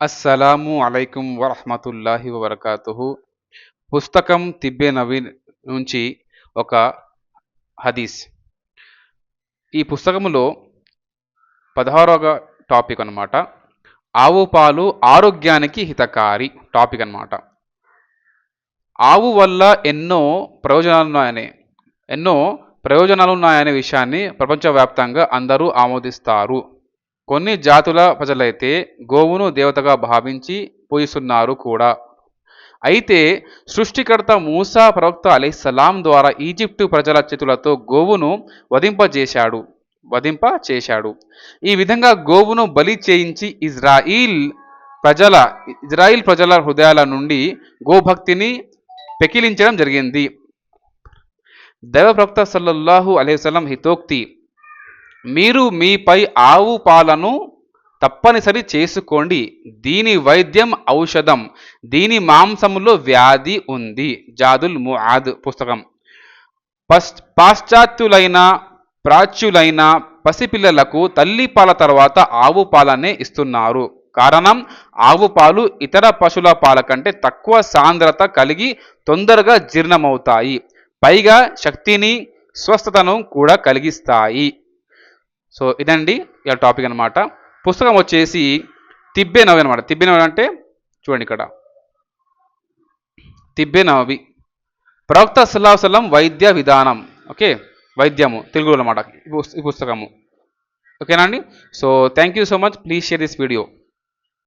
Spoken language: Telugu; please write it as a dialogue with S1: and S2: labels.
S1: అస్సలాము అలైకుం వరహమతుల్లాహి వబర్కాతుహు. పుస్తకం తిబ్బే నవీన్ నుంచి ఒక హదీస్. ఈ పుస్తకములో పదహారవ టాపిక్ అనమాట ఆవు పాలు ఆరోగ్యానికి హితకారి టాపిక్ అనమాట ఆవు వల్ల ఎన్నో ప్రయోజనాలు ఉన్నాయని ఎన్నో ప్రయోజనాలు ఉన్నాయనే విషయాన్ని ప్రపంచవ్యాప్తంగా అందరూ ఆమోదిస్తారు. కొన్ని జాతుల ప్రజలైతే గోవును దేవతగా భావించి పూజిస్తున్నారు కూడా. అయితే సృష్టికర్త మూసా ప్రవక్త అలీసలాం ద్వారా ఈజిప్టు ప్రజల చేతులతో గోవును వధింపజేశాడు వధింప చేశాడు ఈ విధంగా గోవును బలి చేయించి ఇజ్రాయిల్ ప్రజల ఇజ్రాయిల్ ప్రజల హృదయాల నుండి గోభక్తిని పెకిలించడం జరిగింది. దైవ ప్రవక్త సల్లల్లాహు అలైవలం హితోక్తి మీరు మీపై ఆవు పాలను తప్పనిసరి చేసుకోండి. దీని వైద్యం ఔషధం. దీని మాంసములో వ్యాధి ఉంది. జాదుల్ ముఆద్ పుస్తకం. పస్ పాశ్చాత్యులైన ప్రాచ్యులైన పసిపిల్లలకు తల్లి పాల తర్వాత ఆవు పాలనే ఇస్తున్నారు. కారణం ఆవు పాలు ఇతర పశువుల పాల కంటే తక్కువ సాంద్రత కలిగి తొందరగా జీర్ణమవుతాయి. పైగా శక్తిని స్వస్థతను కూడా కలిగిస్తాయి. సో ఇదండి ఇలా టాపిక్ అనమాట పుస్తకం వచ్చేసి తిబ్బే నవి అనమాట తిబ్బే నవి అంటే చూడండి ఇక్కడ. తిబ్బే నవి. ప్రవక్త సల్లాహం వైద్య విధానం. ఓకే? వైద్యము. తెలుగులో అనమాట ఈ పుస్తకము. ఓకేనా అండి? So thank you so much please share this video